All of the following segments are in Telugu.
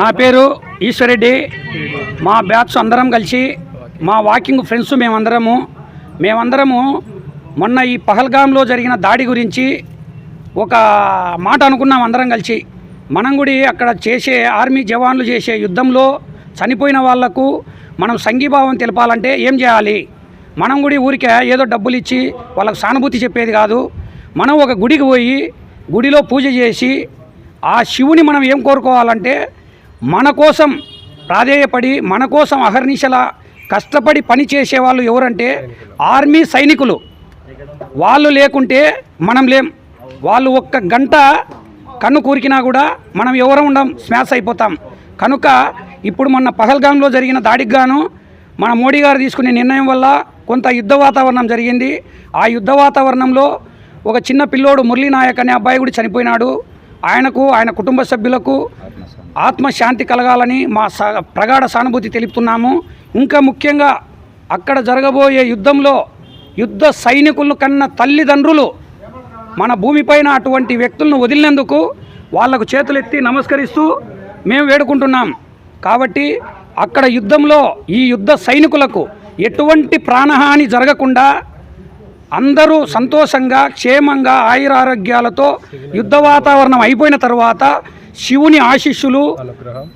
నా పేరు ఈశ్వరెడ్డి. మా బ్యాచ్ అందరం కలిసి మా వాకింగ్ ఫ్రెండ్స్ మేమందరము. మేమందరము మొన్న ఈ పహల్గాంలో జరిగిన దాడి గురించి ఒక మాట అనుకున్నాం అందరం కలిసి. మనం కూడా అక్కడ చేసే ఆర్మీ జవాన్లు చేసే యుద్ధంలో చనిపోయిన వాళ్ళకు మనం సంఘీభావం తెలపాలంటే ఏం చేయాలి? మనం కూడా ఊరికే ఏదో డబ్బులు ఇచ్చి వాళ్ళకు సానుభూతి చెప్పేది కాదు. మనం ఒక గుడికి పోయి గుడిలో పూజ చేసి ఆ శివుని మనం ఏం కోరుకోవాలంటే మన కోసం ప్రాధేయపడి మన కోసం అహర్నిశల కష్టపడి పని చేసేవాళ్ళు ఎవరంటే ఆర్మీ సైనికులు. వాళ్ళు లేకుంటే మనం లేం. వాళ్ళు ఒక్క గంట కన్ను కూరికినా కూడా మనం ఎవరం ఉండం స్మాష్ అయిపోతాం. కనుక ఇప్పుడు మొన్న పహల్గాంలో జరిగిన దాడికి గాను మన మోడీ గారు తీసుకునే నిర్ణయం వల్ల కొంత యుద్ధ వాతావరణం జరిగింది. ఆ యుద్ధ వాతావరణంలో ఒక చిన్న పిల్లోడు మురళీ నాయక్ అనే అబ్బాయి కూడా చనిపోయినాడు. ఆయనకు ఆయన కుటుంబ సభ్యులకు ఆత్మశాంతి కలగాలని మా స ప్రగాఢ సానుభూతి తెలుపుతున్నాము. ఇంకా ముఖ్యంగా అక్కడ జరగబోయే యుద్ధంలో యుద్ధ సైనికులను కన్న తల్లిదండ్రులు మన భూమిపైన అటువంటి వ్యక్తులను వదిలినందుకు వాళ్ళకు చేతులెత్తి నమస్కరిస్తూ మేము వేడుకుంటున్నాం. కాబట్టి అక్కడ యుద్ధంలో ఈ యుద్ధ సైనికులకు ఎటువంటి ప్రాణహాని జరగకుండా అందరూ సంతోషంగా క్షేమంగా ఆయురారోగ్యాలతో యుద్ధ వాతావరణం అయిపోయిన తర్వాత శివుని ఆశీస్సులు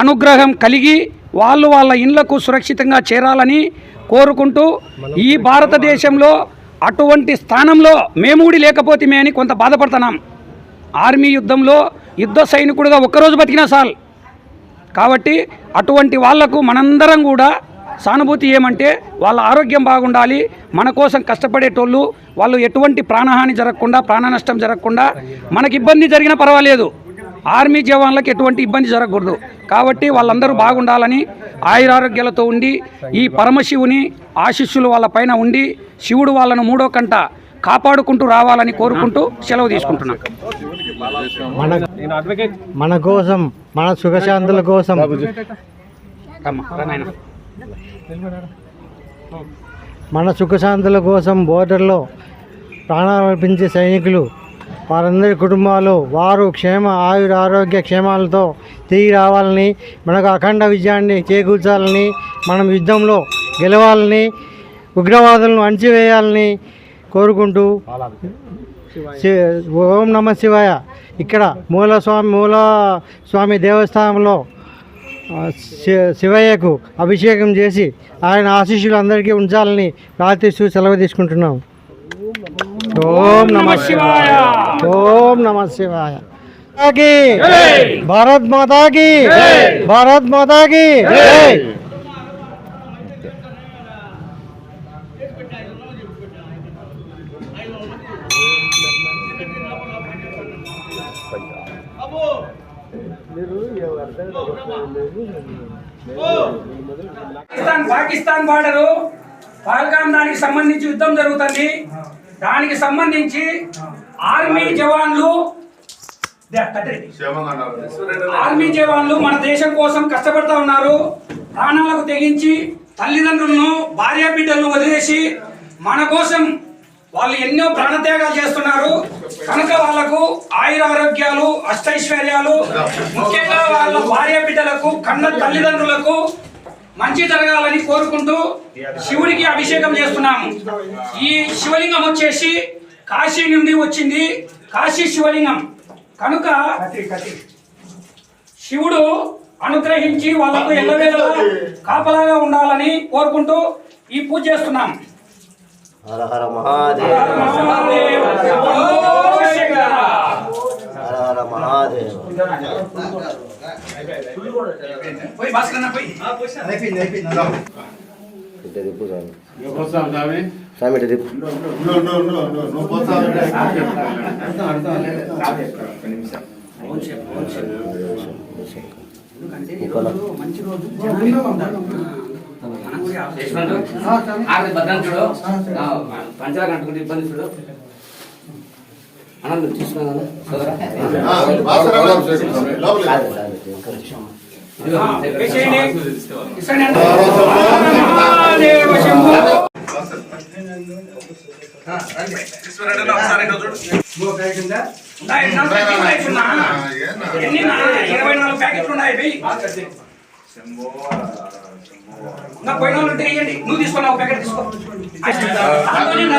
అనుగ్రహం. కలిగి వాళ్ళు వాళ్ళ ఇండ్లకు సురక్షితంగా చేరాలని కోరుకుంటూ ఈ భారతదేశంలో అటువంటి స్థానంలో మేము కూడా లేకపోతే అని కొంత బాధపడుతున్నాం. ఆర్మీ యుద్ధంలో యుద్ధ సైనికుడిగా ఒక్కరోజు బతికినా సాల్ కాబట్టి అటువంటి వాళ్ళకు మనందరం కూడా సానుభూతి ఏమంటే వాళ్ళ ఆరోగ్యం బాగుండాలి మన కోసం కష్టపడేటోళ్ళు వాళ్ళు ఎటువంటి ప్రాణహాని జరగకుండా ప్రాణ నష్టం జరగకుండా మనకి ఇబ్బంది జరిగినా పర్వాలేదు. ఆర్మీ జవాన్లకు ఎటువంటి ఇబ్బంది జరగకూడదు. కాబట్టి వాళ్ళందరూ బాగుండాలని ఆయురారోగ్యాలతో ఉండి ఈ పరమశివుని ఆశీస్సులు వాళ్ళ పైన ఉండి శివుడు వాళ్ళను మూడో కంట కాపాడుకుంటూ రావాలని కోరుకుంటూ సెలవు తీసుకుంటున్నాను మన కోసం మన సుఖశాంతుల కోసం. మన సుఖశాంతుల కోసం బోర్డర్లో ప్రాణాలు అర్పించే సైనికులు వారందరి కుటుంబాలు వారు క్షేమ ఆయుర ఆరోగ్య క్షేమాలతో తిరిగి రావాలని మనకు అఖండ విజయాన్ని చేకూర్చాలని మనం యుద్ధంలో గెలవాలని ఉగ్రవాదులను అణచివేయాలని కోరుకుంటూ ఓం నమ శివాయ. ఇక్కడ మూల స్వామి మూల స్వామి దేవస్థానంలో శివయ్యకు అభిషేకం చేసి ఆయన ఆశీస్సులు అందరికీ ఉంచాలని ప్రార్థిస్తూ సెలవు తీసుకుంటున్నాం. ఓం నమ శివాయ. ఓం నమ శివాయ. మాతాకి. భారత్ మాతాకి. జై! పాకిస్తాన్ పాకిస్తాన్ బార్డరు పహల్గాం దానికి సంబంధించి యుద్ధం జరుగుతుంది. దానికి సంబంధించి ఆర్మీ జవాన్లు. ఆర్మీ జవాన్లు మన దేశం కోసం కష్టపడతా ఉన్నారు ప్రాణాలకు తెగించి తల్లిదండ్రులను భార్య బిడ్డలను వదిలేసి మన కోసం వాళ్ళు ఎన్నో ప్రాణత్యాగాలు చేస్తున్నారు కనుక వాళ్ళకు ఆయుర ఆరోగ్యాలు అష్టైశ్వర్యాలు ముఖ్యంగా వాళ్ళ భార్య బిడ్డలకు కన్న తల్లిదండ్రులకు మంచి జరగాలని కోరుకుంటూ శివుడికి అభిషేకం చేస్తున్నాము. ఈ శివలింగం వచ్చేసి కాశీ నుండి వచ్చింది. కాశీ శివలింగం. కనుక శివుడు అనుగ్రహించి వాళ్ళకు ఎల్లవేళలా కాపలాగా ఉండాలని కోరుకుంటూ ఈ పూజ చేస్తున్నాం. హర హర మహాదేవ. మహాదేవ. శంభో శంకర. హర హర మహాదేవ. పోయి భాస్కరన్న పోయి మంచి రోజు భద్రం చూడు పంచాలు ఇబ్బంది చూడు అనంతరం తీసుకున్నాను సోదరా ఇరవై నాలుగు ప్యాకెట్లు ఉన్నాయి నా పోయిన ఉంటే ఇయ్యండి. నువ్వు తీసుకున్నావు ఒక ప్యాకెట్ తీసుకో అందులోనే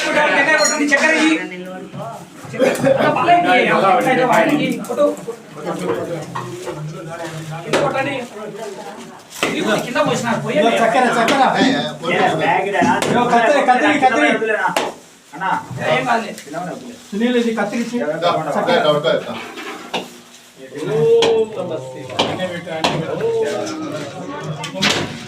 కొట్టాలి చక్కెర కొట్టండి చక్కెర ఇయ్యి. చక్కెర బాగా ఇయ్యి. అవసరం వాడికి కొట్టు. కింద కొట్టండి ఇది కూడా కింద పోసినారు పోయండి. చక్కెర చక్కెర కత్తిరి కత్తిరి కత్తిరి ఏం కాదులే. సునీల్ ఇది కత్తిరించి మహాదేవ ఓ శంకర పోయండి, పోయండి. చక్కెర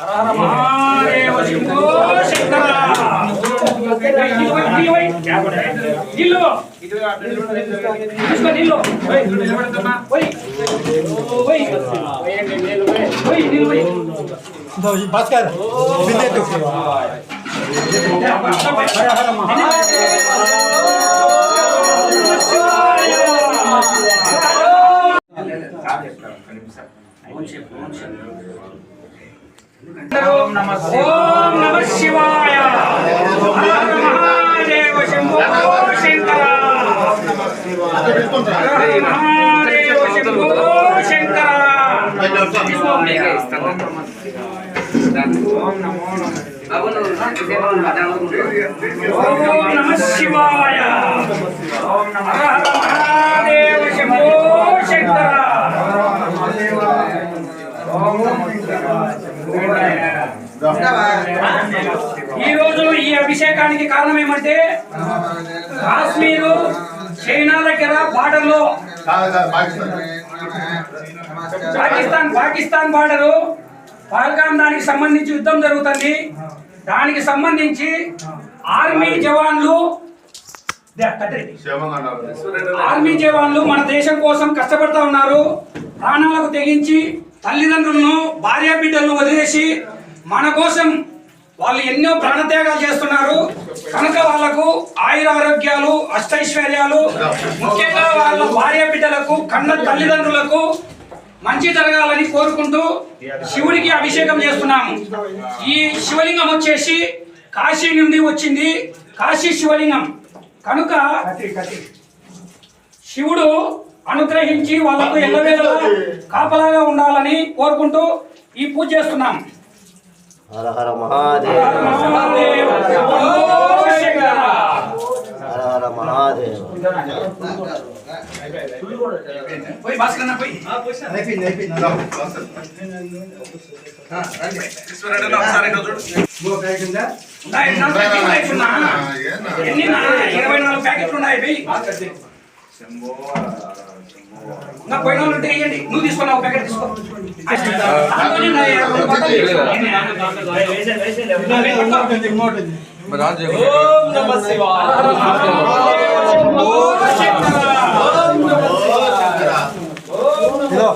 హర హర మహాదేవ శంభో శంకర. నీళ్ళు పోయి, నీళ్ళు పోయి. నీళ్ళు. తీసుకో నీళ్ళు. పోయి. పోయి. పోయి. పోయి, నీళ్ళు పోయి. భాస్కర్ బిందెత్తు. హర హర ఓం నమః శివాయ. మహాదేవ శంభో శంకర. మహాదేవ శంభో శంకర. ఓం శివాయ. మహాదేవ శంభో శంకర. ఈ రోజు ఈ అభిషేకానికి కారణం ఏమంటే కాశ్మీరు చైనా దగ్గర బార్డర్లో పాకిస్తాన్ పాకిస్తాన్ బార్డరు పహల్గాం దానికి సంబంధించి యుద్ధం జరుగుతుంది. దానికి సంబంధించి ఆర్మీ జవాన్లు. ఆర్మీ జవాన్లు మన దేశం కోసం కష్టపడతా ఉన్నారు. ప్రాణాలకు తెగించి తల్లిదండ్రులను భార్య బిడ్డలను వదిలేసి మన కోసం వాళ్ళు ఎన్నో ప్రాణత్యాగాలు చేస్తున్నారు. కనుక వాళ్ళకు ఆయుర ఆరోగ్యాలు అష్టైశ్వర్యాలు ముఖ్యంగా వాళ్ళ భార్య బిడ్డలకు కన్న తల్లిదండ్రులకు మంచి జరగాలని కోరుకుంటూ శివుడికి అభిషేకం చేస్తున్నాము. ఈ శివలింగం వచ్చేసి కాశీ నుండి వచ్చింది. కాశీ శివలింగం. కనుక శివుడు అనుగ్రహించి వాళ్ళకు ఎల్లవేళలా కాపలాగా ఉండాలని కోరుకుంటూ ఈ పూజ చేస్తున్నాం. హర హర మహాదేవ. హర హర మహాదేవ? ఇరవై నాలుగు ప్యాకెట్లు ఉన్నాయి. నా వాళ్ళు ఉంటే ఇయ్యండి. నువ్వు తీసుకున్నావు ఒక ప్యాకెట్ తీసుకో. రెండు బాటలు తీసుకో. ఓ శంకర. ఇదో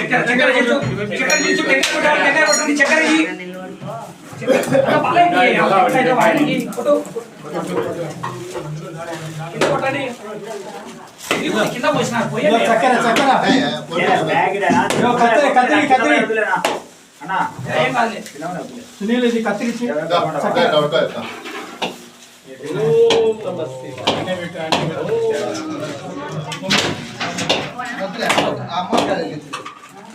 चक्कर चक्कर जी चक्कर जी चक्कर कोटा चक्कर कोटा नहीं चक्कर जी चक्कर चक्कर कतरी कतरी कतरी सुनील जी कतरी चक्कर।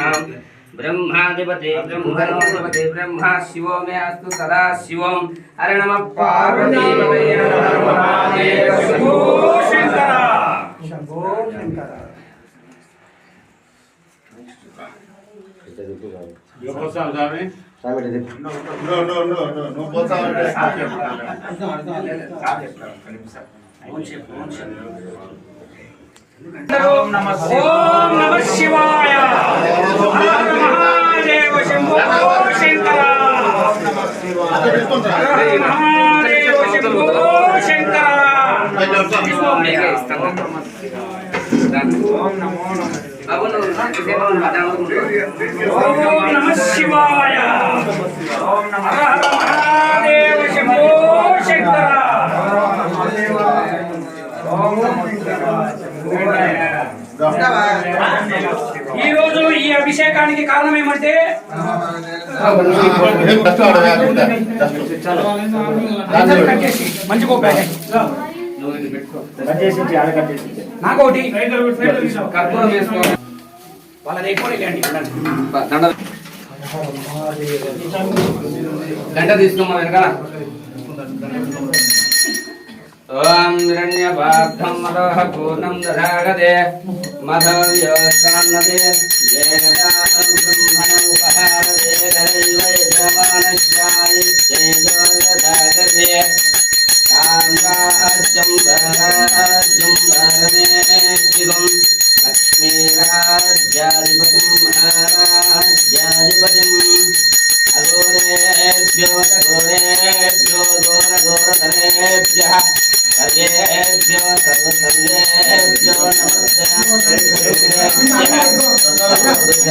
नाम ब्रह्माधिपते ब्रह्मणोधिपते ब्रह्मा शिवो मे अस्तु सदा शिवम् हरे नमः Parvati No, no, no, no, no. What's our address? ఓం నమ శివాయ. మహాదేవ శంభో శంకర. మహాదేవ శంభో శంకర. ఓం నమ శివాయ మహాదేవ శంభో శంకర ఈ రోజు ఈ అభిషేకానికి కారణం ఏమంటే ఏం కష్టం అడగాలి. అందరూ కట్ చేసి మంచిగా కారణం ఏమంటే మంచి నాకోటి కర్పూరం వేసుకో వాళ్ళ దగ్గర దండ. గంట తీసుకోమా వెనకాల ఓం హిరణ్యపార్థం మదః పూర్ణం దధాగతే మధవ్యస్తాన్నతే ఏకదా బ్రహ్మణ ఉపహారతే గరైవ యజమానశ్చాయిత్తేజో దధాగతే సామ్రాజ్యం వరాజ్యం సర్వేభ్యో సర్వ సర్వేభ్యో నమస్తే